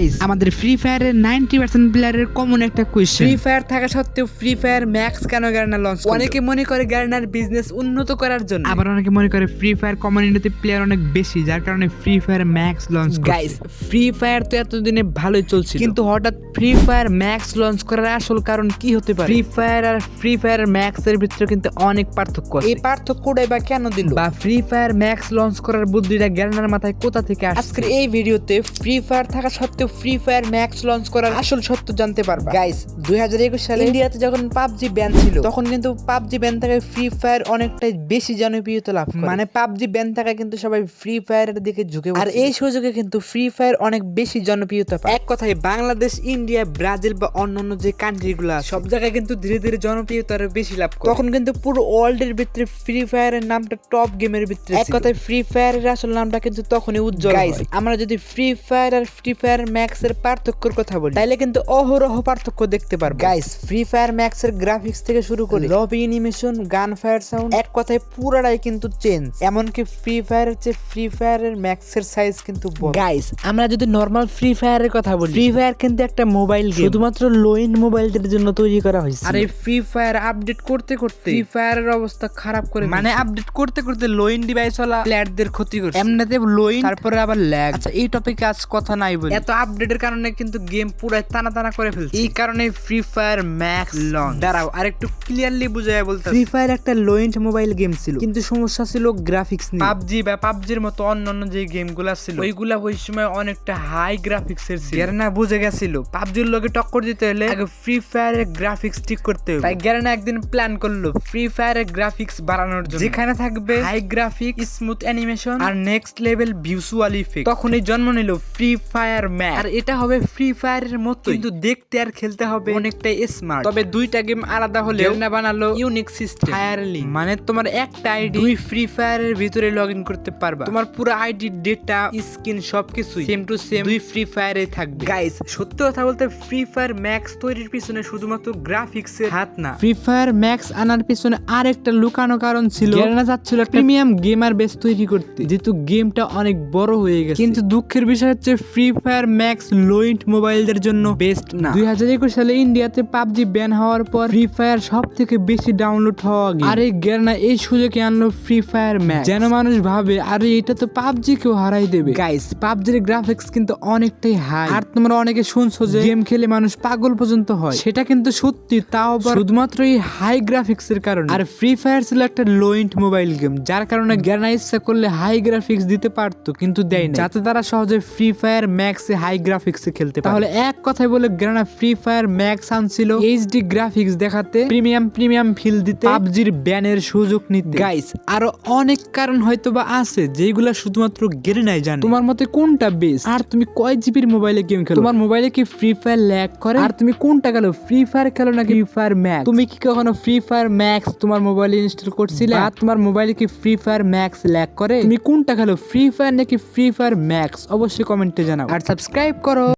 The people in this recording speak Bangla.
গাইস আমাদের ফ্রি ফায়ারের নাইনটি পার্সেন্ট প্লেয়ারের কমন একটা কোয়েশ্চেন ফ্রি ফায়ার থাকা সত্ত্বেও ফ্রি ফায়ার ম্যাক্স কেন গ্যারেনার লঞ্চ অনেকে মনে করে গ্যারেনার বিজনেস উন্নত করার জন্য। আবার অনেকে মনে করে ফ্রি ফায়ার কমিউনিটিতে প্লেয়ার অনেক বেশি যার কারণে Free Fire Max launch guys Free Fire তো এতদিনে ভালোই চলছিল। কিন্তু হঠাৎ ফ্রি ফায়ার ম্যাক্স লঞ্চ করার আসল কারণ কি হতে পারে? ফ্রি ফায়ার আর ফ্রি ফায়ার ম্যাক্স এর ভিতরে কিন্তু অনেক পার্থক্য এই পার্থক্যটাই বা কেন দিল? বা ফ্রি ফায়ার ম্যাক্স লঞ্চ করার বুদ্ধিটা গ্যারেনার মাথায় কোথা থেকে আসছে? আজকের এই ভিডিওতে ফ্রি ফায়ার থাকা সত্ত্বেও ফ্রি ফায়ার ম্যাক্স লঞ্চ করার আসল সত্য জানতে পারবা। গাইস দুই হাজার একুশ সালে ইন্ডিয়াতে যখন পাবজি ব্যান ছিল তখন কিন্তু পাবজি ব্যান থেকে ফ্রি ফায়ার অনেকটাই বেশি জনপ্রিয়তা লাভ করে। মানে পাবজি ব্যান থাকা কিন্তু সবাই ফ্রি ফায়ারের দিকে ঝুঁকে আর এই সুযোগে কিন্তু ফ্রি ফায়ার অনেক বেশি জনপ্রিয়তা পায়। এক কথায় বাংলাদেশ ইন্ডিয়া ব্রাজিল বা অন্যান্য যে কান্ট্রি গুলো সব জায়গায় কিন্তু ধীরে ধীরে জনপ্রিয়তা আরও বেশি লাভ করে। তখন কিন্তু পুরো ওয়ার্ল্ড এর ভিতরে ফ্রি ফায়ারের নামটা টপ গেমের ভিতরে এক কথায় ফ্রি ফায়ারের আসল নামটা কিন্তু তখনই উজ্জ্বল আমরা যদি ফ্রি ফায়ার আর ফ্রি ফায়ার ম্যাক্স এর পার্থক্যের কথা বলি। তাইলে কিন্তু অহরহ পার্থক্য দেখতে পারব। গাইস ফ্রি ফায়ার ম্যাক্স এর গ্রাফিক্স থেকে শুরু করে lobby animation gun fire sound এক কথায় পুরাটাই কিন্তু চেঞ্জ এমনকি ফ্রি ফায়ারের চেয়ে ফ্রি ফায়ারের ম্যাক্স এর সাইজ কিন্তু গাইস আমরা যদি নর্মাল ফ্রি ফায়ারের কথা বলি ফ্রি ফায়ার কিন্তু একটা মোবাইল গেম শুধুমাত্র লো এন্ড মোবাইলদের জন্য তৈরি করা হয়েছে। আর এই ফ্রি ফায়ার আপডেট করতে করতে ফ্রি ফায়ারের অবস্থা খারাপ করে মানে আপডেট করতে করতে লো এন্ড ডিভাইস ওলা প্লেয়ারদের ক্ষতি করছে। এমনিতে লো এন্ড তারপরে আবার ল্যাগ আচ্ছা এই টপিকে আজ কথা নাই বলি। এত আপডেটের কারণে কিন্তু গেম পুরাই টানা টানা করে ফেলছে। এই কারণে ফ্রি ফায়ার ম্যাক্স লঞ্চ দাঁড়াও আর একটু ক্লিয়ারলি বুঝাই বলতে ফ্রি ফায়ার একটা লো এন্ড মোবাইল গেম ছিল। কিন্তু সমস্যা ছিল গ্রাফিক্স নিয়ে। পাবজি বা পাবজির মতো অন্যান্য যে গেমগুলা ছিল ওইগুলা ওই সময় অনেকটা হাই গ্রাফিক্স এর ছিল। গ্যারেনা বুঝে গেছিল। পাবজির লগে টক্কর দিতে হলে আগে ফ্রি ফায়ারের গ্রাফিক্স ঠিক করতে হবে তাই গ্যারেনা একদিন প্ল্যান করল ফ্রি ফায়ারের গ্রাফিক্স বাড়ানোর জন্য। যেখানে থাকবে হাই গ্রাফিক স্মুথ অ্যানিমেশন আর নেক্সট লেভেল ভিজুয়াল ইফেক্ট তখনই জন্ম নিল ফ্রি ফায়ার ম্যাক আর এটা হবে ফ্রি ফায়ারের মতো কিন্তু দেখতে আর খেলতে হবে অনেকটাই স্মার্ট তবে দুইটা গেম আলাদা হলে না বানালো ইউনিক সিস্টেম ফায়ারলি মানে তোমার একটা আইডি দুই ফ্রি ফায়ারের ভিতরে লগ ইন করতে পারবা। তোমার পুরো আইডি ডেটা স্কিন সবকিছু সেম টু সেম দুই ফ্রি ফায়ারে থাকবে। গাইস সত্যি কথা বলতে ফ্রি ফায়ার ম্যাক্স তৈরির পিছনে শুধুমাত্র গ্রাফিক্স এর হাত না। ফ্রি ফায়ার ম্যাক্স আনার পিছনে আর একটা লুকানো কারণ ছিল গেরানা চাচ্ছিল প্রিমিয়াম গেমার বেস তৈরি করতে। যেহেতু গেমটা অনেক বড় হয়ে গেছে। কিন্তু দুঃখের বিষয় হচ্ছে Free Fire Max low end মোবাইলদের জন্য বেস্ট না। দুই হাজার একুশ সালে ইন্ডিয়াতে পাবজি ব্যান হওয়ার পর ফ্রি ফায়ার সব থেকে বেশি ডাউনলোড হওয়া। আর এই গেরানা এই সুযোগে আনলো ফ্রি ফায়ার ম্যাক্স যেন মানুষ ভাবে আরে এটা তো পাবজি কেউ হারাই দেবে। গাইস পাবজির গ্রাফিক্স কিন্তু অনেকটাই হাই আর তোমরা অনেকে শুনছো যে গেম খেলে মানুষ পাগল পর্যন্ত হয়। সেটা কিন্তু সত্যি তাও আবার শুধুমাত্র এই হাই গ্রাফিক্স এর কারণে। আর ফ্রি ফায়ার ছিল একটা লো ইন্ট মোবাইল গেম যার কারণে জ্ঞানা ইচ্ছা করলে হাই গ্রাফিক্স দিতে পারতো কিন্তু দেয় না যাতে তারা সহজে ফ্রি ফায়ার ম্যাক্স এ হাই গ্রাফিক্স এ খেলতে তাহলে এক কথায় বলে গ্রানা ফ্রি ফায়ার ম্যাক্স আনছিল এইচডি গ্রাফিক্স দেখাতে প্রিমিয়াম প্রিমিয়াম ফিল দিতে পাবজির ব্যানের সুযোগ নিতে। গাইস আরও অনেক কারণ হয়তো বা আছে যেগুলা শুধুমাত্র গেরেনাই জানে। তোমার মতে কোনটা বেস্ট আর তুমি কয় জিবির মোবাইলে গেম খেলো? তোমার মোবাইলে কি ফ্রি ফায়ার ল্যাগ করে? আর তুমি কোনটা খেলো? ফ্রি ফায়ার খেলো নাকি ফ্রি ফায়ার ম্যাক্স তুমি কি কখনো ফ্রি ফায়ার ম্যাক্স তোমার মোবাইলে ইনস্টল করছিলে? আর তোমার মোবাইলে কি ফ্রি ফায়ার ম্যাক্স ল্যাগ করে? তুমি কোনটা খেলো? ফ্রি ফায়ার নাকি ফ্রি ফায়ার ম্যাক্স অবশ্যই কমেন্টে জানাও। আর সাবস্ক্রাইব করো